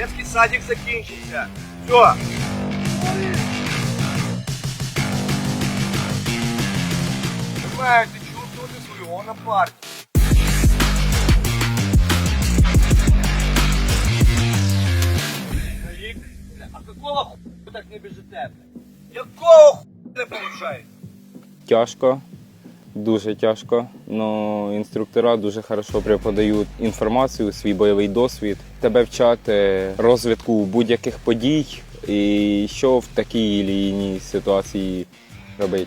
Детський садик закінчився. Все. Понимаю, ты чувствовал своего напарника. Рік, бля, а какого хуя так не біжите? бля? Якого хуя не получаєте? Тяжко, дуже тяжко. але інструктора дуже хорошо преподають інформацію, свій бойовий досвід. Тебе вчати розвитку будь-яких подій і що в такій чи ситуації робити.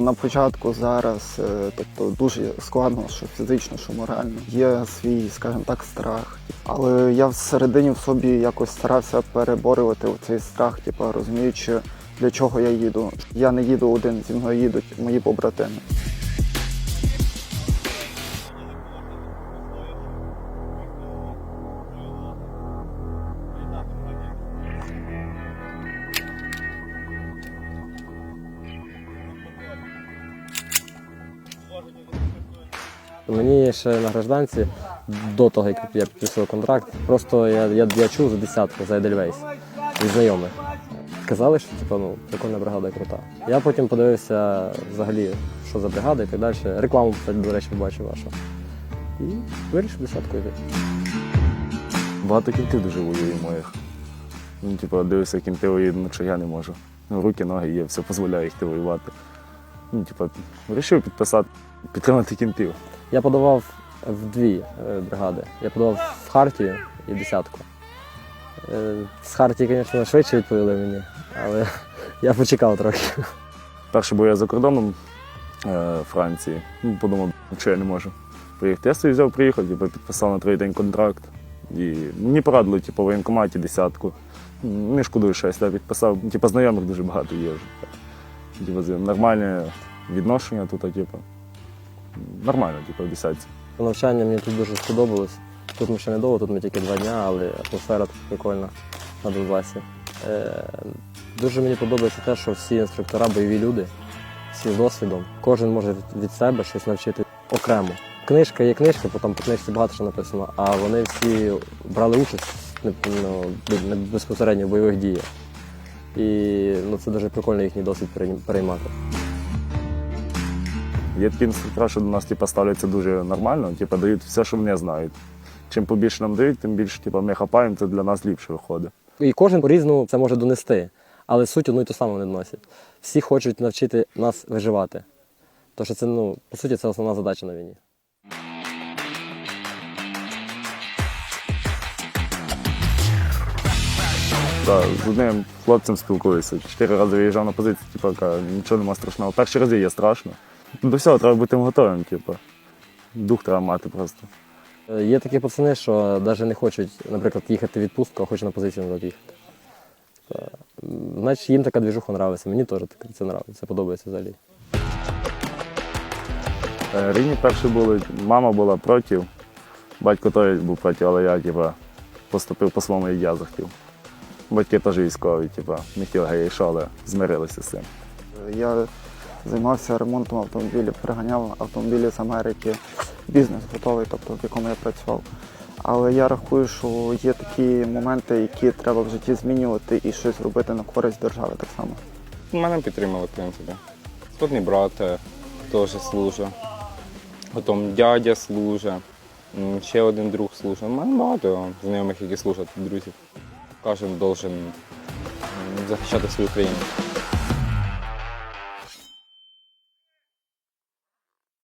На початку зараз, е, тобто дуже складно, що фізично, що морально. Є свій, скажімо так, страх. Але я всередині в собі якось старався переборювати цей страх, типу, розуміючи, для чого я їду. Я не їду один, зі мною їдуть мої побратими. Мені ще на гражданці, до того, як я підписував контракт, просто я, я, я чув за десятку за Едельвейс від знайомих. Сказали, що типу, ну, прикольна бригада крута. Я потім подивився взагалі, що за бригада і так далі. Рекламу, до речі, бачив вашу. І вирішив десятку йти. Багато кінтів дуже воює моїх. Ну, типу, дивишся, кінти воюють, ну що я не можу. Ну, Руки, ноги є, все дозволяє їх воювати. Ну, типу, вирішив підписати, підтримати кінтів. Я подавав в дві е, бригади. Я подавав в Хартію і десятку. Е, З Хартії, звісно, швидше відповіли мені, але я почекав трохи. Перше був я за кордоном е, Франції. Ну, подумав, що я не можу приїхати. Я собі взяв, приїхав, типу, підписав на третій день контракт. І мені порадили, типу, в воєнкоматі десятку. Не шкодую, що я сюди підписав. Типу, знайомих дуже багато є вже. Типу, нормальне відношення тут, типу. Нормально, типу, десятці. Навчання мені тут дуже сподобалось. Тут ми ще не довго, тут ми тільки два дня, але атмосфера тут прикольна на Донбасі. Е, дуже мені подобається те, що всі інструктора бойові люди, всі з досвідом. Кожен може від- від себе щось навчити окремо. Книжка є книжка, потім по книжці багато що написано, а вони всі брали участь ну, ну, безпосередньо в бойових діях. І ну, це дуже прикольно їхній досвід перейм- переймати. Є такі інструктори, що до нас типу, ставляться дуже нормально, типу, дають все, що вони знають. Чим побільше нам дають, тим більше типу, ми хапаємо, це для нас ліпше виходить. І кожен по-різному це може донести, але суть одну і ту саму вони доносять. Всі хочуть навчити нас виживати. Тому що це, ну, по суті, це основна задача на війні. Так, з одним хлопцем спілкуюся. Чотири рази виїжджав на позицію, типу, нічого нема страшного. Перші рази є страшно. До всього треба бути готовим, типу. Дух треба мати просто. Е, Є такі пацани, що навіть не хочуть, наприклад, їхати в відпустку, а хочуть на позицію назад їхати. Значить, їм така двіжуха подобається. Мені теж це подобається, подобається взагалі. Е, Рідні перші були, мама була проти, батько теж був проти, але я типу, поступив по своєму, як я захотів. Батьки теж військові, типу, не хотіли що, але змирилися з цим. Я займався ремонтом автомобілів, приганяв автомобілі з Америки. Бізнес готовий, тобто в якому я працював. Але я рахую, що є такі моменти, які треба в житті змінювати і щось робити на користь держави так само. Мене підтримали, в принципі. Скотний брат е, теж служить. Потім дядя служить, ще один друг служить. У мене багато знайомих, які служать, друзів. Кожен должен захищати свою країну.